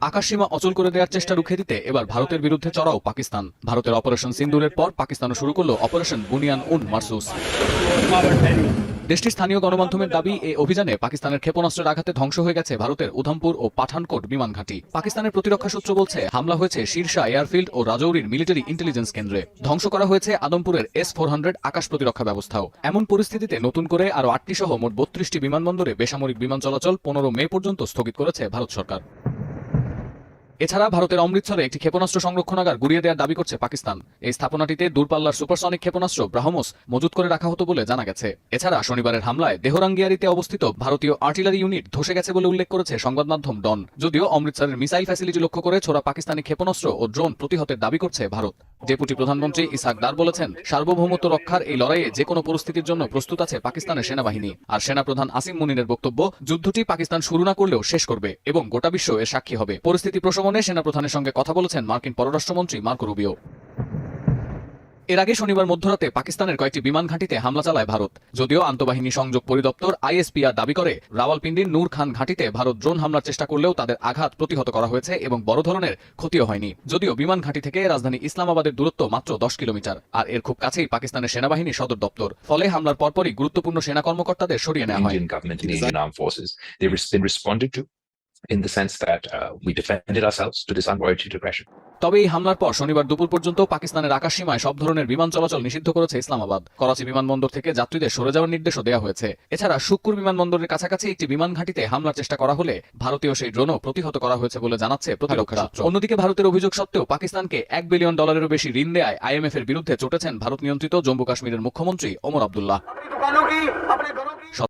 আকাশসীমা অচল করে দেওয়ার চেষ্টা রুখে দিতে এবার ভারতের বিরুদ্ধে চড়াও পাকিস্তান। ভারতের অপারেশন সিন্দুরের পর পাকিস্তানও শুরু করল অপারেশন বুনিয়ান উন মারসুস দেশটির স্থানীয় গণমাধ্যমের দাবি এই অভিযানে পাকিস্তানের ক্ষেপণাস্ত্রের আঘাতে ধ্বংস হয়ে গেছে ভারতের উধমপুর ও পাঠানকোট বিমান ঘাঁটি। পাকিস্তানের প্রতিরক্ষা সূত্র বলছে, হামলা হয়েছে শীর্ষা এয়ারফিল্ড ও রাজৌরির মিলিটারি ইন্টেলিজেন্স কেন্দ্রে। ধ্বংস করা হয়েছে আদমপুরের এস ফোর হান্ড্রেড আকাশ প্রতিরক্ষা ব্যবস্থাও। এমন পরিস্থিতিতে নতুন করে আরও আটটি সহ মোট বত্রিশটি বিমানবন্দরে বেসামরিক বিমান চলাচল পনেরো মে পর্যন্ত স্থগিত করেছে ভারত সরকার। এছাড়া ভারতের অমৃতসরে একটি ক্ষেপণাস্ত্র সংরক্ষণাগার গুড়িয়ে দেওয়ার দাবি করছে পাকিস্তান। এই স্থাপনাটিতে দূরপাল্লার সুপারসনিক ক্ষেপণাস্ত্র ব্রাহ্মস মজুত করে রাখা হতো বলে জানা গেছে। এছাড়া শনিবারের হামলায় দেহরাঙ্গিয়ারিতে অবস্থিত ভারতীয় আর্টিলারি ইউনিট ধসে গেছে বলে উল্লেখ করেছে সংবাদ মাধ্যম ডন। যদিও অমৃতসরের মিসাইল ফ্যাসিলিটি লক্ষ্য করে ছোড়া পাকিস্তানি ক্ষেপণাস্ত্র ও ড্রোন প্রতিহতের দাবি করছে ভারত। ডেপুটি প্রধানমন্ত্রী ইসাক দার বলেছেন, সার্বভৌমত্ব রক্ষার এই লড়াইয়ে যে কোনো পরিস্থিতির জন্য প্রস্তুত আছে পাকিস্তানের সেনাবাহিনী। আর সেনাপ্রধান আসিম মুনিনের বক্তব্য, যুদ্ধটি পাকিস্তান শুরু না করলেও শেষ করবে এবং গোটা বিশ্ব এর সাক্ষী হবে। পরিস্থিতি প্রশমনে সেনাপ্রধানের সঙ্গে কথা বলেছেন মার্কিন পররাষ্ট্রমন্ত্রী মার্কো রুবিও। এর আগে শনিবার মধ্যরাতে পাকিস্তানের কয়েকটি বিমান ঘাঁটিতে হামলা চালায় ভারত। যদিও আন্তঃবাহিনী সংযোগ পরিদপ্তর আইএসপিআর দাবি করে, রাওয়ালপিন্ডির নূর খান ঘাঁটিতে ভারত ড্রোন হামলার চেষ্টা করলেও তাদের আঘাত প্রতিহত করা হয়েছে এবং বড় ধরনের ক্ষতিও হয়নি। যদিও বিমান ঘাঁটি থেকে রাজধানী ইসলামাবাদের দূরত্ব মাত্র দশ কিলোমিটার, আর এর খুব কাছেই পাকিস্তানের সেনাবাহিনী সদর দপ্তর। ফলে হামলার পরপরই গুরুত্বপূর্ণ সেনা কর্মকর্তাদের সরিয়ে নেওয়া হয়। In the sense that uh, we defended ourselves to this unwarranted aggression. তবে এই হামলার পর শনিবার দুপুর পর্যন্ত পাকিস্তানের আকাশসীমায় সব ধরনের বিমান চলাচল নিষিদ্ধ করেছে ইসলামাবাদ। করাচি বিমানবন্দর থেকে যাত্রীদের সরে যাওয়ার নির্দেশও দেওয়া হয়েছে। এছাড়া শুক্কুর বিমানবন্দরের কাছাকাছি একটি বিমান ঘাঁটিতে হামলার চেষ্টা করা হলে ভারতীয় সেই ড্রোনও প্রতিহত করা হয়েছে বলে জানাচ্ছে প্রতিরক্ষা সূত্র। অন্যদিকে ভারতের অভিযোগ সত্ত্বেও পাকিস্তানকে এক বিলিয়ন ডলারেরও বেশি ঋণ দেয় আইএমএফ এর বিরুদ্ধে চটেছেন ভারত নিয়ন্ত্রিত জম্মু কাশ্মীরের মুখ্যমন্ত্রী ওমর আবদুল্লাহ।